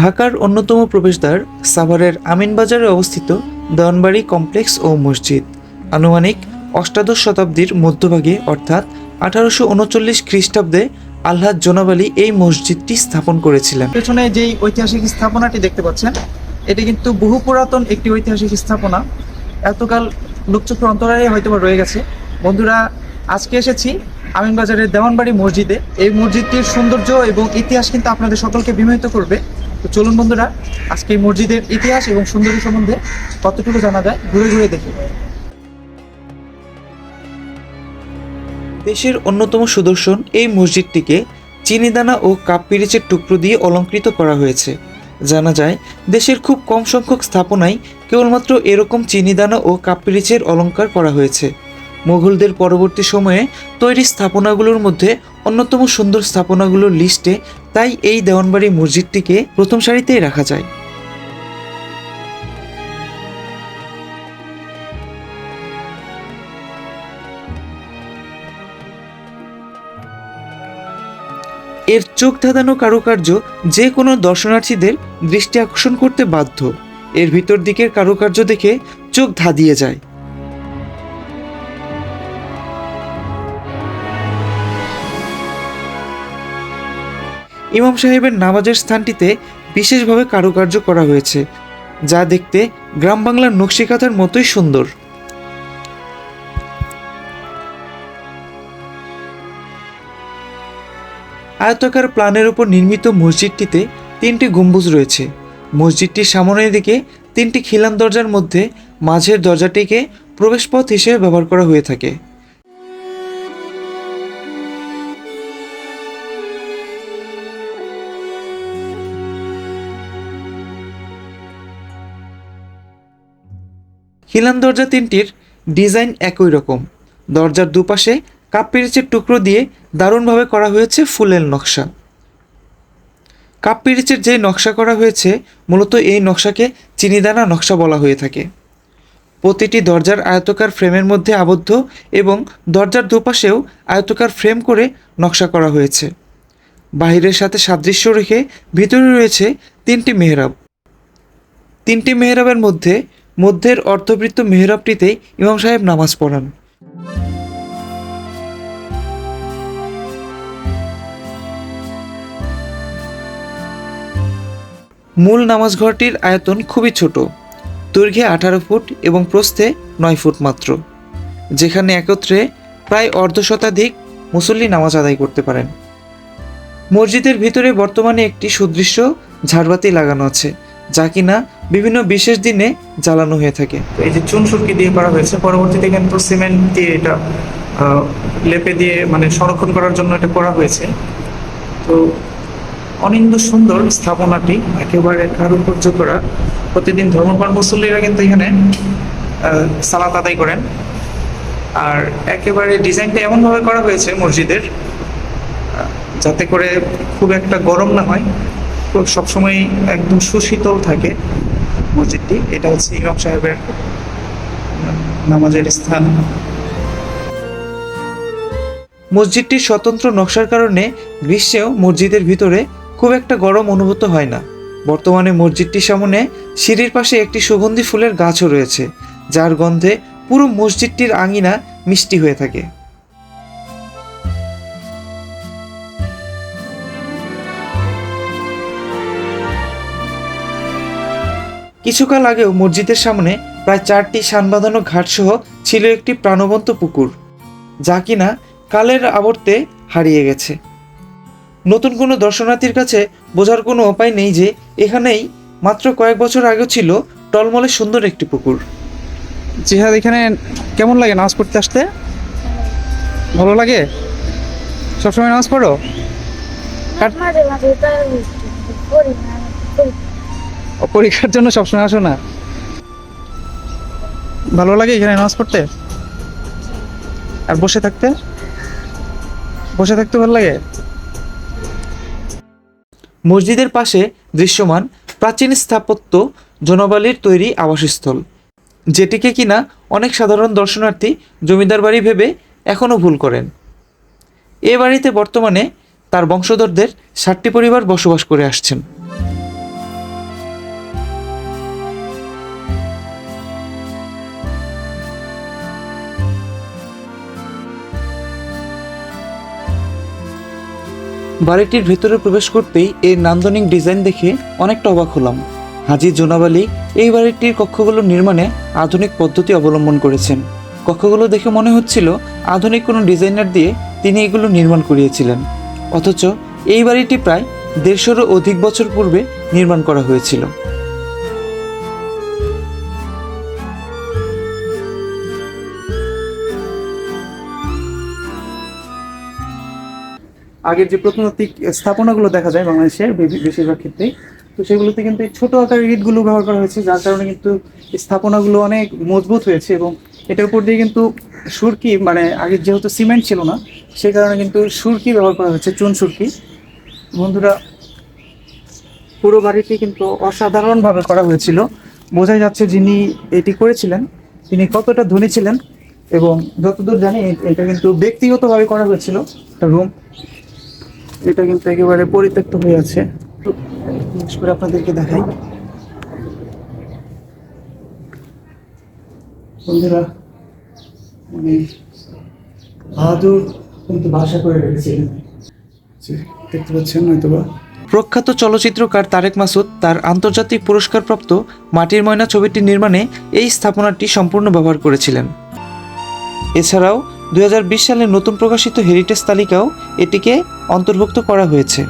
ঢাকার অন্যতম প্রবেশদ্বার সাভারের আমিনবাজারে অবস্থিত দেওয়ানবাড়ি কমপ্লেক্স ও মসজিদ। আনুমানিক অষ্টাদশ শতাব্দীর মধ্যভাগে, অর্থাৎ আঠারোশো উনচল্লিশ খ্রিস্টাব্দে আল্লাহ জোনাব আলী এই মসজিদটি স্থাপন করেছিলেন। পেছনে যেই ঐতিহাসিক স্থাপনাটি দেখতে পাচ্ছেন, এটি কিন্তু বহু পুরাতন একটি ঐতিহাসিক স্থাপনা। এতকাল লোকচক্ষুর অন্তরালে হয়তো রয়ে গেছে। বন্ধুরা, আজকে এসেছি আমিনবাজারের দেওয়ানবাড়ি মসজিদে। এই মসজিদটির সৌন্দর্য এবং ইতিহাস কিন্তু আপনাদের সকলকে বিমোহিত করবে। তো চলুন বন্ধুরা, আজকে মসজিদের ইতিহাস এবং সৌন্দর্য সম্বন্ধে কতটুকু জানা যায় ঘুরে ঘুরে দেখি। দেশের অন্যতম সুদর্শন এই মসজিদটিকে চিনিদানা ও কাপ পিরিচের টুকরো দিয়ে অলঙ্কৃত করা হয়েছে। জানা যায়, দেশের খুব কম সংখ্যক স্থাপনায় কেবলমাত্র এরকম চিনিদানা ও কাপ পিরিচের অলঙ্কার করা হয়েছে। মুঘলদের পরবর্তী সময়ে তৈরি স্থাপনাগুলোর মধ্যে অন্যতম সুন্দর স্থাপনাগুলোর লিস্টে, তাই এই দেওয়ানবাড়ি মসজিদটিকে প্রথম সারিতেই রাখা যায়। এর চোখ ধাঁধানো কারুকার্য যে কোনো দর্শনার্থীদের দৃষ্টি আকর্ষণ করতে বাধ্য। এর ভিতর দিকের কারুকার্য দেখে চোখ ধাঁধিয়ে যায়। ইমাম সাহেবের নামাজের স্থানটিতে বিশেষভাবে কারুকার্য করা হয়েছে, যা দেখতে গ্রাম বাংলার নকশিকাথার মতোই সুন্দর। আয়তাকার প্ল্যানের উপর নির্মিত মসজিদটিতে তিনটি গম্বুজ রয়েছে। মসজিদটির সামনের দিকে তিনটি খিলান দরজার মধ্যে মাঝের দরজাটিকে প্রবেশপথ হিসেবে ব্যবহার করা হয়ে থাকে। খিলান দরজা তিনটির ডিজাইন একই রকম। দরজার দুপাশে কাপ পিরিচের টুকরো দিয়ে দারুণভাবে করা হয়েছে ফুলের নকশা। কাপ পিরিচের যে নকশা করা হয়েছে, মূলত এই নকশাকে চিনিদানা নকশা বলা হয়ে থাকে। প্রতিটি দরজার আয়তকার ফ্রেমের মধ্যে আবদ্ধ এবং দরজার দুপাশেও আয়তকার ফ্রেম করে নকশা করা হয়েছে। বাহিরের সাথে সাদৃশ্য রেখে ভিতরে রয়েছে তিনটি মেহরাব। তিনটি মেহরাবের মধ্যে মধ্যের অর্ধবৃত্ত মেহরাবটিতেই ইমাম সাহেব নামাজ পড়ান। মূল নামাজ ঘরটির আয়তন খুবই ছোট, দৈর্ঘ্যে আঠারো ফুট এবং প্রস্থে নয় ফুট মাত্র, যেখানে একত্রে প্রায় অর্ধ শতাধিক মুসল্লি নামাজ আদায় করতে পারেন। মসজিদের ভিতরে বর্তমানে একটি সুদৃশ্য ঝাড়বাতি লাগানো আছে, যা কিনা বিভিন্ন বিশেষ দিনে জ্বালানো হয়ে থাকে। এই যে চুন সুরকি দিয়ে করা হয়েছে, পরবর্তীতে কিন্তু সিমেন্ট দিয়ে এটা লেপে দিয়ে মানে সংরক্ষণ করার জন্য এটা করা হয়েছে। তো অনিন্দ সুন্দর স্থাপনাটি, একেবারে কারুকার্য করা প্রতিদিন ধর্মপ্রাণ মুসল্লিরা কিন্তু এখানে সালাত আদায় করেন। আর একেবারে ডিজাইনটা এমনভাবে করা হয়েছে মসজিদের যাতে করে খুব একটা গরম না হয়। সবসময় একদম সুশীতল থাকে। মসজিদটি। এটা হচ্ছে ইমাম সাহেবের নামাজের স্থান। মসজিদটির স্বতন্ত্র নকশার কারণে গ্রীষ্মেও মসজিদের ভিতরে খুব একটা গরম অনুভূত হয় না। বর্তমানে মসজিদটির সামনে সিঁড়ির পাশে একটি সুগন্ধি ফুলের গাছও রয়েছে, যার গন্ধে পুরো মসজিদটির আঙিনা মিষ্টি হয়ে থাকে। কিছুকাল আগেও মসজিদের সামনে প্রায় চারটি সান বাঁধানো ঘাটসহ ছিল একটি প্রাণবন্ত পুকুর যা কিনা কালের আবর্তে হারিয়ে গেছে। নতুন কোনো দর্শনার্থীর কাছে বোঝার কোনো উপায় নেই যে এখানেই মাত্র কয়েক বছর আগেও ছিল টলমলে সুন্দর একটি পুকুর। জিহাদ এখানে কেমন লাগে নামাজ পড়তে আসতে? ভালো লাগে? সবসময় নামাজ পড়ো? মাঝে মাঝে পরীক্ষার জন্য সবসময় আসো না। ভালো লাগে এখানে নামাজ পড়তে? আর বসে থাকতে? বসে থাকতে ভালো লাগে? মসজিদের পাশে দৃশ্যমান প্রাচীন স্থাপত্য জনবালির তৈরি আবাসস্থল, যেটিকে কিনা অনেক সাধারণ দর্শনার্থী জমিদার বাড়ি ভেবে এখনও ভুল করেন। এ বাড়িতে বর্তমানে তার বংশধরদের ষাটটি পরিবার বসবাস করে আসছেন। বাড়িটির ভেতরে প্রবেশ করতেই এর নান্দনিক ডিজাইন দেখে অনেকটা অবাক হলাম। হাজি জোনাব আলী এই বাড়িটির কক্ষগুলো নির্মাণে আধুনিক পদ্ধতি অবলম্বন করেছেন। কক্ষগুলো দেখে মনে হচ্ছিল আধুনিক কোনো ডিজাইনার দিয়ে তিনি এগুলো নির্মাণ করিয়েছিলেন। অথচ এই বাড়িটি প্রায় দেড়শোরও অধিক বছর পূর্বে নির্মাণ করা হয়েছিল। আগের যে প্রত্নতাত্ত্বিক স্থাপনাগুলো দেখা যায় বাংলাদেশের বেশিরভাগ ক্ষেত্রেই, তো সেগুলোতে কিন্তু ছোট আকারের ইটগুলো ব্যবহার করা হয়েছে, যার কারণে কিন্তু স্থাপনাগুলো অনেক মজবুত হয়েছে এবং এটার উপর দিয়ে কিন্তু সুরকি মানে আগে যেহেতু সিমেন্ট ছিল না, সে কারণে কিন্তু সুরকি ব্যবহার করা হয়েছে, চুন সুরকি। বন্ধুরা, পুরো বাড়িটি কিন্তু অসাধারণভাবে করা হয়েছিল। বোঝাই যাচ্ছে যিনি এটি করেছিলেন, তিনি কতটা ধনী ছিলেন এবং যতদূর জানি এটা কিন্তু ব্যক্তিগতভাবে করা হয়েছিল, একটা রুম। এটা কিন্তু একেবারে পরিত্যক্ত হয়ে আছে। আপনাদেরকে দেখাই। বন্ধুরা মানে বাহাদুর কিন্তু বাসা করে দেখতে পাচ্ছেন হয়তো বা প্রখ্যাত চলচ্চিত্রকার তারেক মাসুদ তার আন্তর্জাতিক পুরস্কারপ্রাপ্ত মাটির ময়না ছবিটি নির্মাণে এই স্থাপনাটি সম্পূর্ণ ব্যবহার করেছিলেন। এছাড়াও দু হাজার বিশ সালে নতুন প্রকাশিত হেরিটেজ তালিকাও এটিকে অন্তর্ভুক্ত করা হয়েছে।